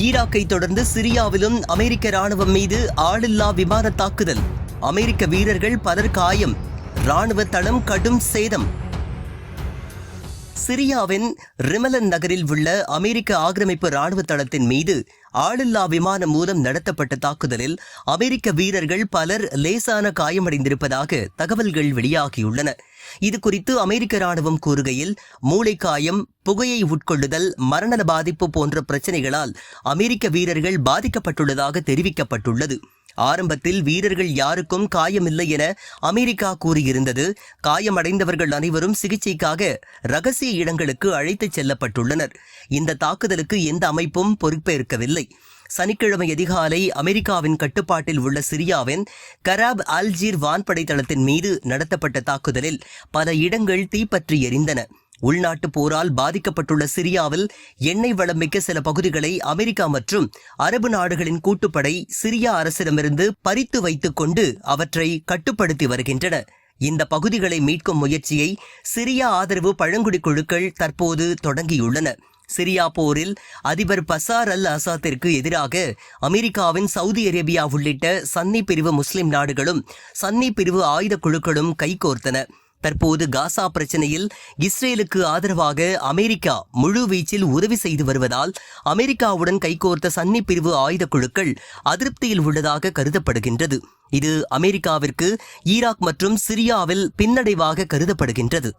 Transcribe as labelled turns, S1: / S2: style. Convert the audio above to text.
S1: ஈராக்கை தொடர்ந்து சிரியாவிலும் அமெரிக்க ராணுவம் மீது ஆளில்லா விமான தாக்குதல். அமெரிக்க வீரர்கள் பலர் காயம். ராணுவ தளம் கடும் சேதம். சிரியாவின் ரிமலன் நகரில் உள்ள அமெரிக்க ஆக்கிரமிப்பு ராணுவ தளத்தின் மீது ஆளில்லா விமானம் மூலம் நடத்தப்பட்ட தாக்குதலில் அமெரிக்க வீரர்கள் பலர் லேசான காயமடைந்திருப்பதாக தகவல்கள் வெளியாகியுள்ளன. இது குறித்து அமெரிக்க ராணுவம் கூறுகையில் மூளைக்காயம் புகையை உட்கொள்ளுதல் மரண பாதிப்பு போன்ற பிரச்சனைகளால் அமெரிக்க வீரர்கள் பாதிக்கப்பட்டுள்ளதாக தெரிவிக்கப்பட்டுள்ளது. ஆரம்பத்தில் வீரர்கள் யாருக்கும் காயமில்லை என அமெரிக்கா கூறியிருந்தது. காயமடைந்தவர்கள் அனைவரும் சிகிச்சைக்காக ரகசிய இடங்களுக்கு அழைத்துச் செல்லப்பட்டுள்ளனர். இந்த தாக்குதலுக்கு எந்த அமைப்பும் பொறுப்பேற்கவில்லை. சனிக்கிழமை அதிகாலை அமெரிக்காவின் கட்டுப்பாட்டில் உள்ள சிரியாவின் கராப் அல்ஜீர் வான்படை தளத்தின் மீது நடத்தப்பட்ட தாக்குதலில் பல இடங்கள் தீப்பற்றி எரிந்தன. உள்நாட்டு போரால் பாதிக்கப்பட்டுள்ள சிரியாவில் எண்ணெய் வளம் மிக்க சில பகுதிகளை அமெரிக்கா மற்றும் அரபு நாடுகளின் கூட்டுப்படை சிரியா அரசிடமிருந்து பறித்து வைத்துக் கொண்டு அவற்றை கட்டுப்படுத்தி வருகின்றன. இந்த பகுதிகளை மீட்கும் முயற்சியை சிரியா ஆதரவு பழங்குடி குழுக்கள் தற்போது தொடங்கியுள்ளன. சிரியா போரில் அதிபர் பசார் அல் அசாத்திற்கு எதிராக அமெரிக்காவின் சவுதி அரேபியா உள்ளிட்ட சன்னி பிரிவு முஸ்லிம் நாடுகளும் சன்னி பிரிவு ஆயுத குழுக்களும் கைகோர்த்தன. தற்போது காசா பிரச்சனையில் இஸ்ரேலுக்கு ஆதரவாக அமெரிக்கா முழு வீச்சில் உதவி செய்து வருவதால் அமெரிக்காவுடன் கைகோர்த்த சன்னி பிரிவு ஆயுத குழுக்கள் அதிருப்தியில் உள்ளதாக கருதப்படுகின்றது. இது அமெரிக்காவிற்கு ஈராக் மற்றும் சிரியாவில் பின்னடைவாக கருதப்படுகின்றது.